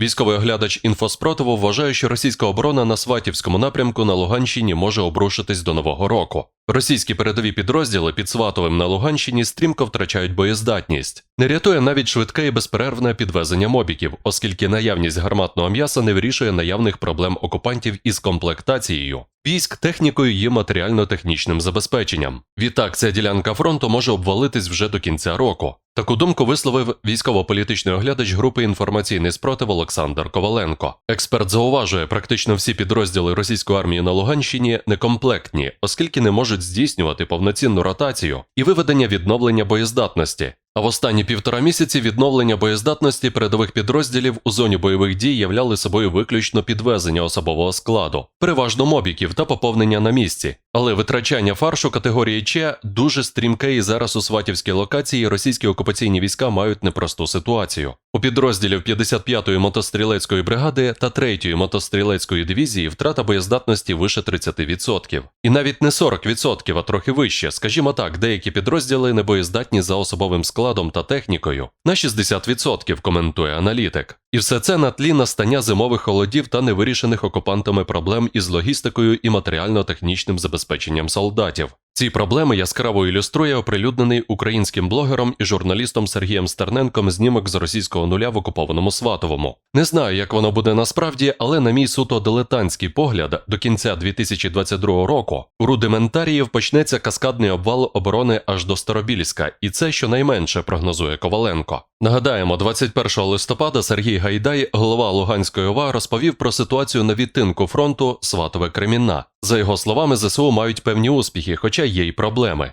Військовий оглядач інфоспротиву вважає, що російська оборона на Сватівському напрямку на Луганщині може обрушитись до нового року. Російські передові підрозділи під Сватовим на Луганщині стрімко втрачають боєздатність. Не рятує навіть швидке і безперервне підвезення мобіків, оскільки наявність гарматного м'яса не вирішує наявних проблем окупантів із комплектацією. Військ технікою і матеріально-технічним забезпеченням. Відтак, ця ділянка фронту може обвалитись вже до кінця року. Таку думку висловив військово-політичний оглядач групи інформаційний спротив Олександр Коваленко. Експерт зауважує, практично всі підрозділи російської армії на Луганщині некомплектні, оскільки не можуть здійснювати повноцінну ротацію і виведення відновлення боєздатності. А в останні півтора місяці відновлення боєздатності передових підрозділів у зоні бойових дій являли собою виключно підвезення особового складу, переважно мобіків та поповнення на місці. Але витрачання фаршу категорії Ч дуже стрімке і зараз у сватівській локації російські окупаційні війська мають непросту ситуацію. У підрозділів 55-ї мотострілецької бригади та 3-ї мотострілецької дивізії втрата боєздатності вище 30%. І навіть не 40%, а трохи вище. Скажімо так, деякі підрозділи небоєздатні за особовим складом та технікою на 60%, коментує аналітик. І все це на тлі настання зимових холодів та невирішених окупантами проблем із логістикою і матеріально-технічним забезпеченням солдатів. Ці проблеми яскраво ілюструє оприлюднений українським блогером і журналістом Сергієм Стерненком знімок з російського нуля в окупованому Сватовому. Не знаю, як воно буде насправді, але на мій суто дилетантський погляд, до кінця 2022 року у рудиментаріїв почнеться каскадний обвал оборони аж до Старобільська, і це щонайменше прогнозує Коваленко. Нагадаємо, 21 листопада Сергій Гайдай, голова Луганської ОВА, розповів про ситуацію на відтинку фронту Сватове Кремінна. За його словами, ЗСУ мають певні успіхи, хоча є й проблеми.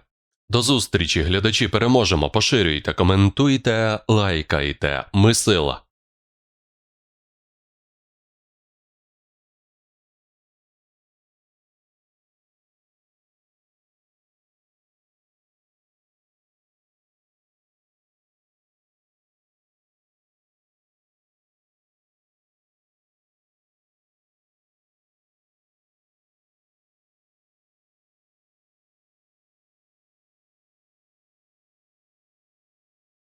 До зустрічі, глядачі, переможемо. Поширюйте, коментуйте, лайкайте. Ми сила.